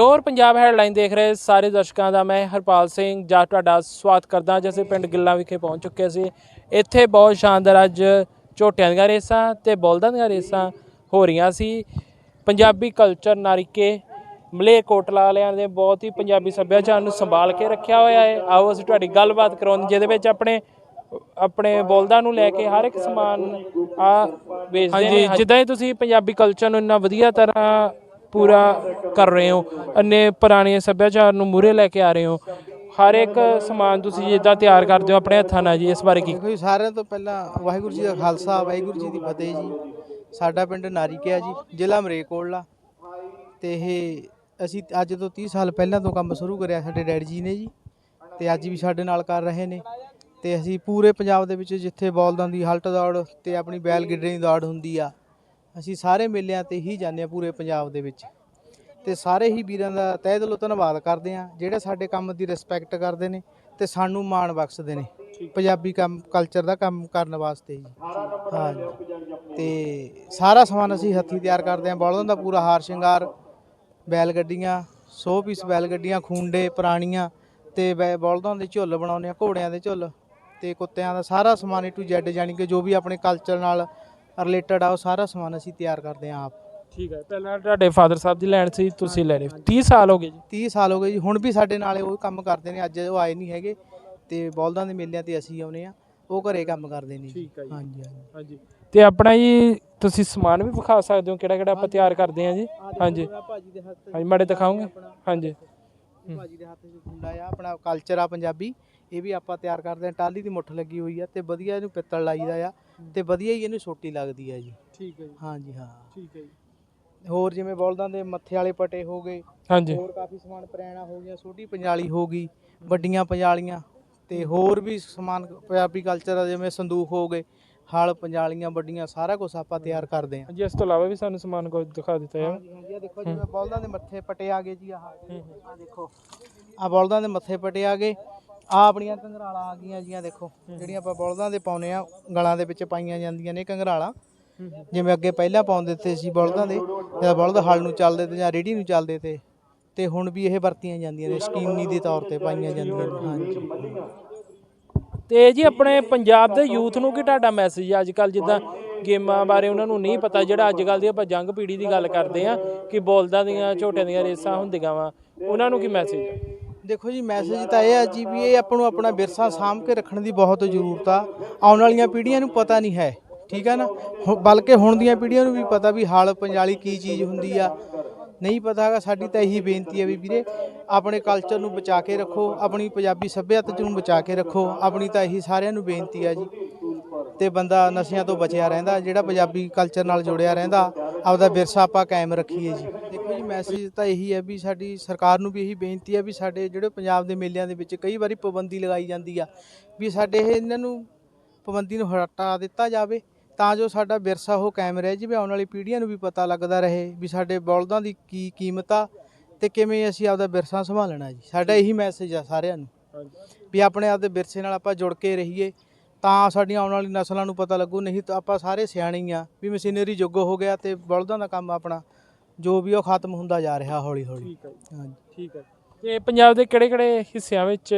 Pure Punjab headline ਦੇਖ ਰਹੇ ਸਾਰੇ ਦਰਸ਼ਕਾਂ ਦਾ ਮੈਂ ਹਰਪਾਲ ਸਿੰਘ। ਜਾ ਤੁਹਾਡਾ ਸਵਾਗਤ ਕਰਦਾ ਜਿਵੇਂ ਪਿੰਡ ਗਿੱਲਾ ਵਿਖੇ ਪਹੁੰਚ ਚੁੱਕੇ ਸੀ। ਇੱਥੇ ਬਹੁਤ ਸ਼ਾਨਦਾਰ ਅੱਜ ਝੋਟਿਆਂ ਦੀਆਂ ਰੇਸਾਂ ਤੇ ਬਲਦਾਂ ਦੀਆਂ ਰੇਸਾਂ ਹੋ ਰਹੀਆਂ ਸੀ। ਪੰਜਾਬੀ ਕਲਚਰ ਨਾਰੀਕੇ ਮਲੇ ਕੋਟਲਾ ਵਾਲਿਆਂ ਨੇ ਬਹੁਤ ਹੀ ਪੰਜਾਬੀ ਸੱਭਿਆਚਾਰ ਨੂੰ ਸੰਭਾਲ ਕੇ ਰੱਖਿਆ ਹੋਇਆ ਹੈ। ਆਓ ਅਸੀਂ ਤੁਹਾਡੀ ਗੱਲਬਾਤ ਕਰਾਉਣ ਜਿਹਦੇ ਵਿੱਚ ਆਪਣੇ ਆਪਣੇ ਬੋਲਦਾਂ ਨੂੰ ਲੈ ਕੇ ਹਰ ਇੱਕ ਸਮਾਨ ਆ ਵੇਚਦੇ ਨੇ। ਜਿੱਦਾਂ ਹੀ ਤੁਸੀਂ ਪੰਜਾਬੀ ਕਲਚਰ ਨੂੰ ਇੰਨਾ ਵਧੀਆ ਤਰ੍ਹਾਂ ਪੂਰਾ ਕਰ ਰਹੇ ਹੋ ਅੰਨੇ ਪੁਰਾਣੇ ਸੱਭਿਆਚਾਰ ਨੂੰ ਮੂਰੇ ਲੈ ਕੇ ਆ ਰਹੇ ਹੋ। ਹਰ ਇੱਕ ਸਮਾਨ ਤੁਸੀਂ ਜਿੱਦਾਂ ਤਿਆਰ ਕਰਦੇ ਹੋ, ਆਪਣੇ ਹੱਥਾਂ ਨਾਲ ਜੀ, ਇਸ ਬਾਰੇ ਕੀ? ਦੇਖੋ ਸਾਰਿਆਂ ਤੋਂ ਪਹਿਲਾਂ ਵਾਹਿਗੁਰੂ ਜੀ ਦਾ ਖਾਲਸਾ, ਵਾਹਿਗੁਰੂ ਜੀ ਦੀ ਫਤਿਹ ਜੀ। ਸਾਡਾ ਪਿੰਡ ਨਾਰੀਕਿਆ ਜੀ, ਜ਼ਿਲ੍ਹਾ ਮਰੇਕੋਟਲਾ। ਤੇ ਇਹ ਅਸੀਂ ਅੱਜ ਤੋਂ 30 ਸਾਲ ਪਹਿਲਾਂ ਤੋਂ ਕੰਮ ਸ਼ੁਰੂ ਕਰਿਆ ਸਾਡੇ ਡੈਡੀ ਜੀ ਨੇ ਜੀ, ਤੇ ਅੱਜ ਵੀ ਸਾਡੇ ਨਾਲ ਕਰ ਰਹੇ ਨੇ। ਤੇ ਅਸੀਂ ਪੂਰੇ ਪੰਜਾਬ ਦੇ ਵਿੱਚ ਜਿੱਥੇ ਬੌਲਦਾਂ ਦੀ ਹਲਟ ਦੌੜ ਤੇ ਆਪਣੀ ਬੈਲ ਗਿੱਡੇ ਦੀ ਦੌੜ ਹੁੰਦੀ ਆ ਅਸੀਂ ਸਾਰੇ ਮੇਲਿਆਂ ਤੇ ਹੀ ਜਾਂਦੇ ਆ ਪੂਰੇ ਪੰਜਾਬ ਦੇ ਵਿੱਚ। ਤੇ ਸਾਰੇ ਹੀ ਵੀਰਾਂ ਦਾ ਤਹਿ ਦਿਲੋਂ ਧੰਨਵਾਦ ਕਰਦੇ ਆ ਜਿਹੜੇ ਸਾਡੇ ਕੰਮ ਦੀ ਰਿਸਪੈਕਟ ਕਰਦੇ ਨੇ ਤੇ ਸਾਨੂੰ ਮਾਣ ਬਖਸ਼ਦੇ ਨੇ। ਪੰਜਾਬੀ ਕੰਮ ਕਲਚਰ ਦਾ ਕੰਮ ਕਰਨ ਵਾਸਤੇ ਜੀ। ਹਾਂ ਤੇ ਸਾਰਾ ਸਮਾਨ ਅਸੀਂ ਹੱਥੀਂ ਤਿਆਰ ਕਰਦੇ ਆ ਬਲਦਾਂ ਦਾ ਪੂਰਾ ਹਾਰ ਸ਼ਿੰਗਾਰ, ਬੈਲ ਗੱਡੀਆਂ 100 ਪੀਸ ਬੈਲ ਗੱਡੀਆਂ, ਖੂੰਡੇ, ਪੁਰਾਣੀਆਂ ਤੇ ਬੈ- ਬਲਦਾਂ ਦੇ ਝੁੱਲ ਬਣਾਉਂਦੇ ਆ ਘੋੜਿਆਂ ਦੇ ਝੁੱਲ ਤੇ ਕੁੱਤਿਆਂ ਦਾ ਸਾਰਾ ਸਮਾਨ ਏ ਟੂ ਜ਼ੈਡ ਜਾਣੀ ਕਿ ਜੋ ਵੀ ਆਪਣੇ ਕਲਚਰ ਨਾਲ ਰਿਲੇਟਡ ਆ ਉਹ ਸਾਰਾ ਸਮਾਨ ਅਸੀਂ ਤਿਆਰ ਕਰਦੇ ਆ ਆਪ। ਠੀਕ ਹੈ ਪਹਿਲਾਂ ਤੁਹਾਡੇ ਫਾਦਰ ਸਾਹਿਬ ਦੀ ਲੈਣ ਸੀ ਤੁਸੀਂ ਲੈ ਰਹੇ 30 ਸਾਲ ਹੋ ਗਏ ਜੀ। 30 ਸਾਲ ਹੋ ਗਏ ਜੀ ਹੁਣ ਵੀ ਸਾਡੇ ਨਾਲ ਉਹ ਕੰਮ ਕਰਦੇ ਨੇ ਅੱਜ ਉਹ ਆਏ ਨਹੀਂ ਹੈਗੇ। ਤੇ ਬਲਦਾਂ ਦੇ ਮੇਲਿਆਂ ਤੇ ਅਸੀਂ ਆਉਨੇ ਆ ਉਹ ਘਰੇ ਕੰਮ ਕਰਦੇ ਨੇ ਠੀਕ ਹੈ ਜੀ। ਹਾਂਜੀ ਹਾਂਜੀ। ਤੇ ਆਪਣਾ ਜੀ ਤੁਸੀਂ ਸਮਾਨ ਵੀ ਵਿਖਾ ਸਕਦੇ ਹੋ ਕਿਹੜਾ ਕਿਹੜਾ ਆਪਾਂ ਤਿਆਰ ਕਰਦੇ ਹਾਂ ਜੀ? ਹਾਂਜੀ। ਭਾਜੀ ਦੇ ਹੱਥ ਹਾਂਜੀ ਮਾੜੇ ਦਿਖਾਓਗੇ? ਹਾਂਜੀ। ਭਾਜੀ ਦੇ ਹੱਥ 'ਚ ਖੁੰਡਾ ਆ ਆਪਣਾ ਕਲਚਰ ਆ ਪੰਜਾਬੀ। ਇਹ ਵੀ ਆਪਾਂ ਤਿਆਰ ਕਰਦੇ ਆ ਟਾਲੀ ਦੀ ਮੁੱਠ ਲੱਗੀ ਹੋਈ ਆ ਤੇ ਵਧੀਆ ਇਹਨੂੰ ਪਿੱਤਲ ਲਾਈਦਾ ਆ। ਤੇ ਵਧੀਆ ਹੀ ਇਹਨੂੰ ਸੋਟੀ ਲੱਗਦੀ ਆ ਜੀ। ਠੀਕ ਹੈ ਜੀ ਹਾਂਜੀ ਹਾਂ। ਠੀਕ ਹੈ ਜੀ। ਹੋਰ ਜਿਵੇਂ ਬਲਦਾਂ ਦੇ ਮੱਥੇ ਵਾਲੇ ਪਟੇ ਹੋ ਗਏ ਹਾਂਜੀ। ਹੋਰ ਕਾਫੀ ਸਮਾਨ ਪ੍ਰੈਣਾ ਹੋ ਗਿਆ ਛੋਟੀ ਪੰਜਾਲੀ ਹੋ ਗਈ ਵੱਡੀਆਂ ਪੰਜਾਲੀਆਂ ਤੇ ਹੋਰ ਵੀ ਸਮਾਨ ਪੰਜਾਬੀ ਕਲਚਰ ਦਾ ਜਿਵੇਂ ਸੰਦੂਖ ਹੋ ਗਏ ਹਲ ਪੰਜਾਲੀਆਂ ਵੱਡੀਆਂ ਸਾਰਾ ਕੁਝ ਆਪਾਂ ਤਿਆਰ ਕਰਦੇ ਹਾਂ ਜੀ ਇਸ ਤੋਂ ਇਲਾਵਾ ਵੀ ਸਾਨੂੰ ਸਮਾਨ ਕੋਈ ਦਿਖਾ ਦਿੱਤਾ ਜਾਵੇ ਹਾਂਜੀ ਹਾਂਜੀ ਆਹ ਦੇਖੋ ਜਿਵੇਂ ਬਲਦਾਂ ਦੇ ਮੱਥੇ ਪਟੇ ਆ ਗਏ ਜੀ ਆਹ। ਆ ਦੇਖੋ। ਆ ਬਲਦਾਂ ਦੇ ਮੱਥੇ ਪਟੇ ਆ ਗਏ ਆ ਆਪਣੀਆਂ ਕੰਗਰਾਲਾਂ ਆ ਗਈਆਂ ਜੀਆਂ ਦੇਖੋ, ਜਿਹੜੀਆਂ ਆਪਾਂ ਬਲਦਾਂ ਦੇ ਪਾਉਨੇ ਆ ਗਲਾਂ ਦੇ ਵਿੱਚ ਪਾਈਆਂ ਜਾਂਦੀਆਂ ਨੇ ਕੰਗਰਾਲਾਂ। ਜਿਵੇਂ ਅੱਗੇ ਪਹਿਲਾਂ ਪਾਉਂਦੇ ਤੇ ਸੀ ਬਲਦਾਂ ਦੇ ਜਦ ਬਲਦ ਹਲ ਨੂੰ ਚੱਲਦੇ ਤੇ ਜਾਂ ਰੇੜੀ ਨੂੰ ਚੱਲਦੇ ਤੇ ਤੇ ਹੁਣ ਵੀ ਇਹ ਵਰਤੀਆਂ ਜਾਂਦੀਆਂ ਨੇ ਸਕੀਨੀ ਦੇ ਤੌਰ ਤੇ ਪਾਈਆਂ ਜਾਂਦੀਆਂ ਨੇ। ਹਾਂਜੀ। ਤੇ ਜੀ ਆਪਣੇ ਪੰਜਾਬ ਦੇ ਯੂਥ ਨੂੰ ਕੀ ਤੁਹਾਡਾ ਮੈਸੇਜ ਅੱਜ ਕੱਲ ਜਿੱਦਾਂ ਗੇਮਾਂ ਬਾਰੇ ਉਹਨਾਂ ਨੂੰ ਨਹੀਂ ਪਤਾ, ਜਿਹੜਾ ਅੱਜ ਕੱਲ ਦੀ ਆਪਾਂ ਜੰਗ ਪੀੜੀ ਦੀ ਗੱਲ ਕਰਦੇ ਆ ਕਿ ਬੋਲਦਾਂ ਦੀਆਂ ਝੋਟਿਆਂ ਦੀਆਂ ਰੇਸਾਂ ਹੁੰਦੀਆਂ ਵਾ, ਉਹਨਾਂ ਨੂੰ ਕੀ ਮੈਸੇਜ ਹੈ ਦੇਖੋ ਜੀ ਮੈਸੇਜ ਤਾਂ ਇਹ ਆ ਜੀ ਵੀ ਇਹ ਆਪਾਂ ਨੂੰ ਆਪਣਾ ਵਿਰਸਾ ਸਾਂਭ ਕੇ ਰੱਖਣ ਦੀ ਬਹੁਤ ਜ਼ਰੂਰਤ ਆ। ਆਉਣ ਵਾਲੀਆਂ ਪੀੜ੍ਹੀਆਂ ਨੂੰ ਪਤਾ ਨਹੀਂ ਹੈ, ਠੀਕ ਹੈ ਨਾ? ਹੁ- ਬਲਕਿ ਹੁਣ ਦੀਆਂ ਪੀੜ੍ਹੀਆਂ ਨੂੰ ਵੀ ਪਤਾ ਵੀ ਹਾਲ ਪੰਜਾਲੀ ਕੀ ਚੀਜ਼ ਹੁੰਦੀ ਆ। ਨਹੀਂ ਪਤਾ ਹੈਗਾ, ਸਾਡੀ ਤਾਂ ਇਹੀ ਬੇਨਤੀ ਹੈ ਵੀ ਵੀਰੇ, ਆਪਣੇ ਕਲਚਰ ਨੂੰ ਬਚਾ ਕੇ ਰੱਖੋ, ਆਪਣੀ ਪੰਜਾਬੀ ਸੱਭਿਅਤਾ ਨੂੰ ਬਚਾ ਕੇ ਰੱਖੋ, ਆਪਣੀ ਤਾਂ ਇਹੀ ਸਾਰਿਆਂ ਨੂੰ ਬੇਨਤੀ ਆ ਜੀ। ਤੇ ਬੰਦਾ ਨਸ਼ਿਆਂ ਤੋਂ ਬਚਿਆ ਰਹਿੰਦਾ, ਜਿਹੜਾ ਪੰਜਾਬੀ ਕਲਚਰ ਨਾਲ ਜੁੜਿਆ ਰਹਿੰਦਾ, ਆਪਦਾ ਵਿਰਸਾ ਆਪਾਂ ਕਾਇਮ ਰੱਖੀਏ ਜੀ। ਮੈਸੇਜ ਤਾਂ ਇਹੀ ਹੈ ਵੀ ਸਾਡੀ ਸਰਕਾਰ ਨੂੰ ਵੀ ਇਹੀ ਬੇਨਤੀ ਹੈ ਵੀ ਸਾਡੇ ਜਿਹੜੇ ਪੰਜਾਬ ਦੇ ਮੇਲਿਆਂ ਦੇ ਵਿੱਚ ਕਈ ਵਾਰੀ ਪਾਬੰਦੀ ਲਗਾਈ ਜਾਂਦੀ ਆ, ਵੀ ਸਾਡੇ ਇਹ ਇਹਨਾਂ ਨੂੰ ਪਾਬੰਦੀ ਨੂੰ ਹਟਾ ਦਿੱਤਾ ਜਾਵੇ ਤਾਂ ਜੋ ਸਾਡਾ ਵਿਰਸਾ ਉਹ ਕਾਇਮ ਰਹੇ, ਜਿਵੇਂ ਆਉਣ ਵਾਲੀ ਪੀੜ੍ਹੀਆਂ ਨੂੰ ਵੀ ਪਤਾ ਲੱਗਦਾ ਰਹੇ ਵੀ ਸਾਡੇ ਬਲਦਾਂ ਦੀ ਕੀ ਕੀਮਤ ਆ ਤੇ ਕਿਵੇਂ ਅਸੀਂ ਆਪਦਾ ਵਿਰਸਾ ਸੰਭਾਲਣਾ ਜੀ। ਸਾਡਾ ਇਹੀ ਮੈਸੇਜ ਆ ਸਾਰਿਆਂ ਨੂੰ ਵੀ ਆਪਣੇ ਆਪਦੇ ਵਿਰਸੇ ਨਾਲ ਆਪਾਂ ਜੁੜ ਕੇ ਰਹੀਏ ਤਾਂ ਸਾਡੀਆਂ ਆਉਣ ਵਾਲੀ ਨਸਲਾਂ ਨੂੰ ਪਤਾ ਲੱਗੂ, ਨਹੀਂ ਤਾਂ ਆਪਾਂ ਸਾਰੇ ਸਿਆਣੇ ਹੀ ਆ, ਵੀ ਮਸ਼ੀਨਰੀ ਯੁੱਗ ਹੋ ਗਿਆ ਤੇ ਬਲਦਾਂ ਦਾ ਕੰਮ ਆਪਣਾ ਜੋ ਵੀ ਉਹ ਖਤਮ ਹੁੰਦਾ ਜਾ ਰਿਹਾ ਹੌਲੀ ਹੌਲੀ ਠੀਕ ਹੈ ਜੀ, ਹਾਂਜੀ। ਠੀਕ ਹੈ ਤੇ ਪੰਜਾਬ ਦੇ ਕਿਹੜੇ ਕਿਹੜੇ ਹਿੱਸਿਆਂ ਵਿੱਚ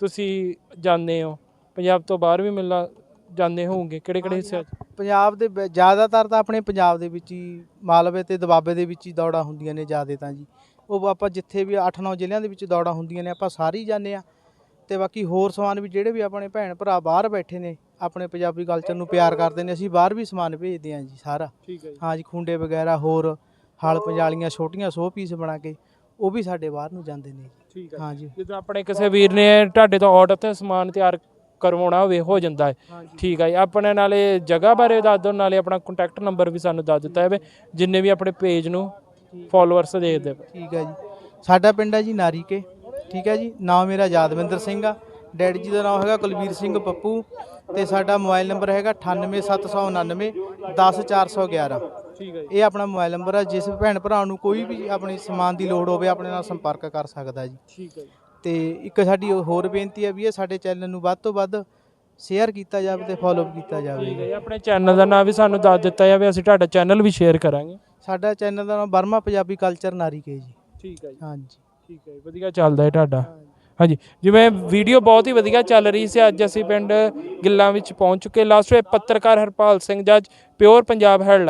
ਤੁਸੀਂ ਜਾਂਦੇ ਹੋ? ਪੰਜਾਬ ਤੋਂ ਬਾਹਰ ਵੀ ਮਿਲਣਾ ਜਾਂਦੇ ਹੋਵੋਗੇ? ਕਿਹੜੇ ਕਿਹੜੇ ਹਿੱਸਿਆਂ 'ਚ? ਪੰਜਾਬ ਦੇ ਵਿੱਚ ਜ਼ਿਆਦਾਤਰ ਤਾਂ ਆਪਣੇ ਪੰਜਾਬ ਦੇ ਵਿੱਚ ਹੀ ਮਾਲਵੇ ਤੇ ਦਬਾਬੇ ਦੇ ਵਿੱਚ ਹੀ ਦੌੜਾਂ ਹੁੰਦੀਆਂ ਨੇ ਜ਼ਿਆਦੇ ਤਾਂ ਜੀ। ਉਹ ਆਪਾਂ ਜਿੱਥੇ ਵੀ 8-9 ਜ਼ਿਲ੍ਹਿਆਂ ਦੇ ਵਿੱਚ ਦੌੜਾਂ ਹੁੰਦੀਆਂ ਨੇ ਆਪਾਂ ਸਾਰੇ ਹੀ ਜਾਂਦੇ ਆ ਤੇ ਬਾਕੀ ਹੋਰ ਸਮਾਨ ਵੀ ਜਿਹੜੇ ਵੀ ਆਪਣੇ ਭੈਣ ਭਰਾ ਬਾਹਰ ਬੈਠੇ ਨੇ ਆਪਣੇ ਪੰਜਾਬੀ ਕਲਚਰ ਨੂੰ ਪਿਆਰ ਕਰਦੇ ਨੇ ਅਸੀਂ ਬਾਹਰ ਵੀ ਸਮਾਨ ਭੇਜਦੇ ਹਾਂ ਜੀ ਸਾਰਾ। ਠੀਕ ਹੈ ਜੀ। ਹਾਂ ਜੀ ਖੁੰਡੇ ਵਗੈਰਾ ਹੋਰ ਹਲ ਪੰਜਾਲੀਆਂ ਛੋਟੀਆਂ 100 ਪੀਸ ਬਣਾ ਕੇ ਉਹ ਵੀ ਸਾਡੇ ਬਾਹਰ ਨੂੰ ਜਾਂਦੇ ਨੇ ਠੀਕ ਹੈ ਹਾਂ ਜੀ। ਜਿੱਦਾਂ ਆਪਣੇ ਕਿਸੇ ਵੀਰ ਨੇ ਤੁਹਾਡੇ ਤੋਂ ਆਰਡਰ ਤੇ ਸਮਾਨ ਤਿਆਰ ਕਰਵਾਉਣਾ ਹੋਵੇ ਹੋ ਜਾਂਦਾ ਹੈ। ਠੀਕ ਹੈ ਜੀ। ਆਪਣੇ ਨਾਲੇ ਜਗ੍ਹਾ ਬਾਰੇ ਦੱਸ ਦਿਓ ਨਾਲੇ ਆਪਣਾ ਕੰਟੈਕਟ ਨੰਬਰ ਵੀ ਸਾਨੂੰ ਦੱਸ ਦਿੱਤਾ ਜਾਵੇ ਜਿੰਨੇ ਵੀ ਆਪਣੇ ਪੇਜ ਨੂੰ ਫਾਲੋਅਰਸ ਦੇਖਦੇ ਪਏ। ਠੀਕ ਹੈ ਜੀ। ਸਾਡਾ ਪਿੰਡ ਹੈ ਜੀ ਨਾਰੀਕੇ। ਠੀਕ ਹੈ ਜੀ। ਨਾਮ ਮੇਰਾ ਯਾਦਵਿੰਦਰ ਸਿੰਘ ਆ। ਡੈਡੀ ਜੀ ਦਾ ਨਾਮ ਹੈਗਾ ਕੁਲਵੀਰ ਸਿੰਘ ਪੱਪੂ ਤੇ ਸਾਡਾ ਮੋਬਾਈਲ ਨੰਬਰ ਹੈਗਾ 98799 10411 ਠੀਕ ਹੈ ਇਹ ਆਪਣਾ ਮੋਬਾਈਲ ਨੰਬਰ ਹੈ ਜਿਸ ਭੈਣ ਭਰਾ ਨੂੰ ਕੋਈ ਵੀ ਆਪਣੀ ਸਮਾਨ ਦੀ ਲੋੜ ਹੋਵੇ ਆਪਣੇ ਨਾਲ ਸੰਪਰਕ ਕਰ ਸਕਦਾ ਜੀ। ਠੀਕ ਹੈ ਤੇ ਇੱਕ ਸਾਡੀ ਹੋਰ ਬੇਨਤੀ ਹੈ ਵੀ ਇਹ ਸਾਡੇ ਚੈਨਲ ਨੂੰ ਵੱਧ ਤੋਂ ਵੱਧ ਸ਼ੇਅਰ ਕੀਤਾ ਜਾਵੇ ਤੇ ਫੋਲੋ ਕੀਤਾ ਜਾਵੇ। ਠੀਕ ਹੈ ਜੀ ਆਪਣੇ ਚੈਨਲ ਦਾ ਨਾਮ ਵੀ ਸਾਨੂੰ ਦੱਸ ਦਿੱਤਾ ਜਾਵੇ ਅਸੀਂ ਤੁਹਾਡਾ ਚੈਨਲ ਵੀ ਸ਼ੇਅਰ ਕਰਾਂਗੇ। ਸਾਡਾ ਚੈਨਲ ਦਾ ਨਾਮ ਬਰਮਾ ਪੰਜਾਬੀ ਕਲਚਰ ਨਾਰੀਕੇ ਜੀ। ਠੀਕ ਹੈ ਜੀ। ਹਾਂਜੀ। ਠੀਕ ਹੈ ਵਧੀਆ ਚੱਲਦਾ ਹੈ ਤੁਹਾਡਾ। ਹਾਂਜੀ, ਜਿਵੇਂ ਵੀਡੀਓ ਬਹੁਤ ਹੀ ਵਧੀਆ ਚੱਲ ਰਹੀ ਸੀ, ਅੱਜ ਅਸੀਂ ਪਿੰਡ ਗਿੱਲਾਂ ਵਿੱਚ ਪਹੁੰਚ ਚੁੱਕੇ ਲਾਸਟ ਵਿੱਚ ਪੱਤਰਕਾਰ ਹਰਪਾਲ ਸਿੰਘ ਜੱਜ ਪਿਓਰ ਪੰਜਾਬ ਹੈਡਲਾਈਨ